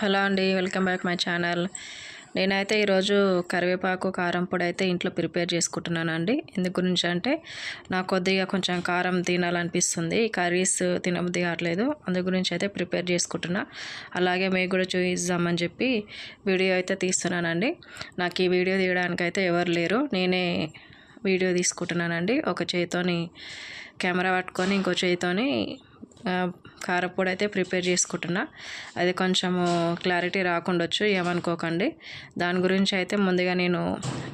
Hello అండి welcome back my channel. నేనైతే ఈరోజు కరివేపాకు కారం పొడి అయితే ఇంట్లో ప్రిపేర్ చేసుకుంటున్నాను అండి ఎందు గురించి అంటే నాకు కొద్దిగా కొంచెం కారం తినాలనిపిస్తుంది. కర్రీస్ తినబుద్ధి కావట్లేదు. అందు గురించి అయితే ప్రిపేర్ చేసుకుంటున్నా. అలాగే మీకు కూడా చూపిద్దామని చెప్పి వీడియో అయితే తీస్తున్నానండి. నాకు ఈ వీడియో తీయడానికి అయితే ఎవరు లేరు. నేనే వీడియో తీసుకుంటున్నానండి. ఒక చేతితోని కెమెరా పట్టుకొని ఇంకో చేతితోని కారపొడి అయితే ప్రిపేర్ చేసుకుంటున్నా. అది కొంచెము క్లారిటీ రాకుండొచ్చు ఏమనుకోకండి. దాని గురించి అయితే ముందుగా నేను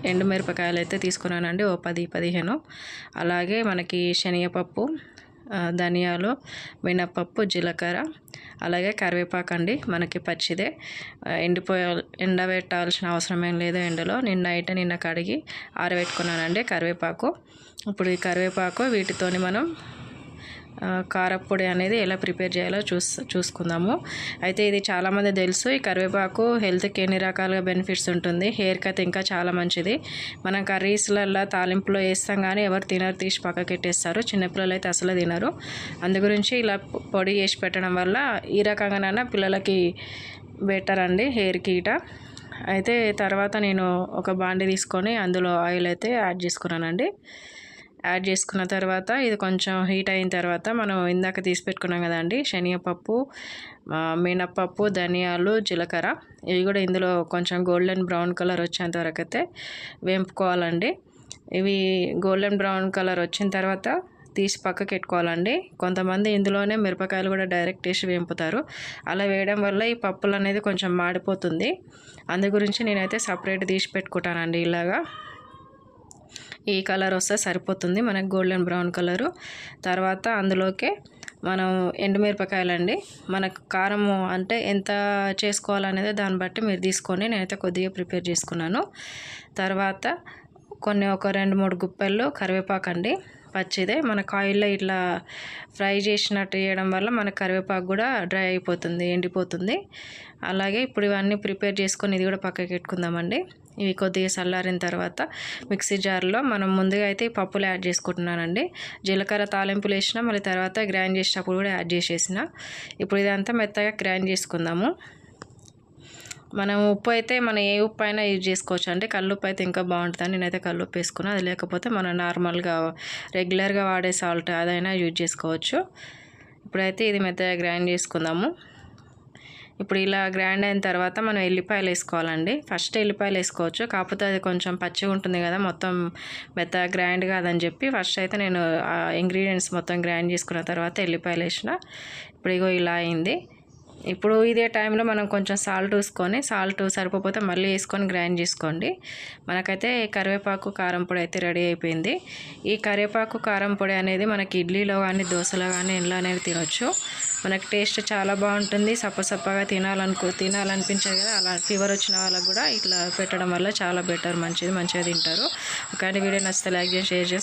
ఎండుమిరపకాయలు అయితే తీసుకున్నానండి ఓ పది పదిహేను. అలాగే మనకి శనగపప్పు ధనియాలు మినప్పప్పు జీలకర్ర అలాగే కరివేపాకు అండి మనకి పచ్చిదే. ఎండిపోయా ఎండబెట్టాల్సిన అవసరం ఏం లేదు ఎండలో నిన్న నైట్ నిన్న కడిగి ఆరబెట్టుకున్నానండి కరివేపాకు. ఇప్పుడు ఈ కరివేపాకు వీటితోని మనం కారపొడి అనేది ఎలా ప్రిపేర్ చేయాలో చూస్ చూసుకుందాము. అయితే ఇది చాలామంది తెలుసు ఈ కరివేపాకు హెల్త్కి ఎన్ని రకాలుగా బెనిఫిట్స్ ఉంటుంది హెయిర్కి అయితే ఇంకా చాలా మంచిది. మనం కర్రీస్లలో తాలింపులో వేస్తాం కానీ ఎవరు తినరు తీసి పక్కకెట్టేస్తారు చిన్నపిల్లలు అయితే అసలు తినరు. అందు గురించి ఇలా పొడి చేసి పెట్టడం వల్ల ఈ రకంగానైనా పిల్లలకి బెటర్ అండి హెయిర్కి ఇట అయితే తర్వాత నేను ఒక బాండి తీసుకొని అందులో ఆయిల్ అయితే యాడ్ చేసుకున్నానండి. యాడ్ చేసుకున్న తర్వాత ఇది కొంచెం హీట్ అయిన తర్వాత మనం ఇందాక తీసి పెట్టుకున్నాం కదండి శనగపప్పు మినప్పప్పు ధనియాలు జీలకర్ర. ఇవి కూడా ఇందులో కొంచెం గోల్డెన్ బ్రౌన్ కలర్ వచ్చేంత వరకు అయితే వేంపుకోవాలండి. ఇవి గోల్డెన్ బ్రౌన్ కలర్ వచ్చిన తర్వాత తీసి పక్కకి పెట్టుకోవాలండి. కొంతమంది ఇందులోనే మిరపకాయలు కూడా డైరెక్ట్ వేసి వేంపుతారు. అలా వేయడం వల్ల ఈ పప్పులు అనేది కొంచెం మాడిపోతుంది. అందు గురించి నేనైతే సపరేట్ తీసి పెట్టుకుంటానండి ఇలాగా. ఈ కలర్ వస్తే సరిపోతుంది. మనకు గోల్డెన్ బ్రౌన్ కలరు. తర్వాత అందులోకే మనం ఎండుమిరపకాయలండి. మనకు కారము అంటే ఎంత చేసుకోవాలనేది దాన్ని బట్టి మీరు తీసుకొని నేనైతే కొద్దిగా ప్రిపేర్ చేసుకున్నాను. తర్వాత కొన్ని ఒక రెండు మూడు గుప్పెళ్ళు కరివేపాకు అండి పచ్చిదే. మన ఆయిల్లో ఇట్లా ఫ్రై చేసినట్టు చేయడం వల్ల మన కరివేపాకు కూడా డ్రై అయిపోతుంది ఎండిపోతుంది. అలాగే ఇప్పుడు ఇవన్నీ ప్రిపేర్ చేసుకొని ఇది కూడా పక్కకి పెట్టుకుందామండి. ఇవి కొద్దిగా చల్లారిన తర్వాత మిక్సీ జార్లో మనం ముందుగా అయితే పప్పులు యాడ్ చేసుకుంటున్నానండి. జీలకర్ర తాలింపులు వేసిన మళ్ళీ తర్వాత గ్రైండ్ చేసేటప్పుడు కూడా యాడ్ చేసేసిన. ఇప్పుడు ఇదంతా మెత్తగా గ్రైండ్ చేసుకుందాము. మనం ఉప్పు అయితే మనం ఏ ఉప్పు అయినా యూజ్ చేసుకోవచ్చు అంటే కల్లుప్పు అయితే ఇంకా బాగుంటుంది నేనైతే కల్లుప్పు వేసుకున్నాను అది లేకపోతే మనం నార్మల్గా రెగ్యులర్గా వాడే సాల్ట్ అదైనా యూజ్ చేసుకోవచ్చు. ఇప్పుడైతే ఇది మెత్తగా గ్రైండ్ చేసుకుందాము. ఇప్పుడు ఇలా గ్రైండ్ అయిన తర్వాత మనం ఎల్లిపాయలు వేసుకోవాలండి. ఫస్ట్ ఎల్లిపాయలు వేసుకోవచ్చు. కాకపోతే అది కొంచెం పచ్చిగా ఉంటుంది కదా మొత్తం మెత్త గ్రైండ్ కాదని చెప్పి ఫస్ట్ అయితే నేను ఇంగ్రీడియంట్స్ మొత్తం గ్రైండ్ చేసుకున్న తర్వాత ఎల్లిపాయలు వేసిన. ఇప్పుడు ఇగో ఇలా అయింది. ఇప్పుడు ఇదే టైంలో మనం కొంచెం సాల్ట్ వేసుకొని సాల్ట్ సరిపోతే మళ్ళీ వేసుకొని గ్రైండ్ చేసుకోండి. మనకైతే కరివేపాకు కారం పొడి అయితే రెడీ అయిపోయింది. ఈ కరివేపాకు కారం పొడి అనేది మనకి ఇడ్లీలో కానీ దోశలో కానీ ఇంట్లో అనేది తినొచ్చు. మనకి టేస్ట్ చాలా బాగుంటుంది. సప్పసప్పగా తినాలనుకో తినాలనిపించదు కదా. అలా ఫీవర్ వచ్చిన వాళ్ళకు కూడా ఇట్లా పెట్టడం వల్ల చాలా బెటర్. మంచిది మంచిగా తింటారు. కానీ వీడియో నచ్చితే లైక్ చేసి షేర్ చేసి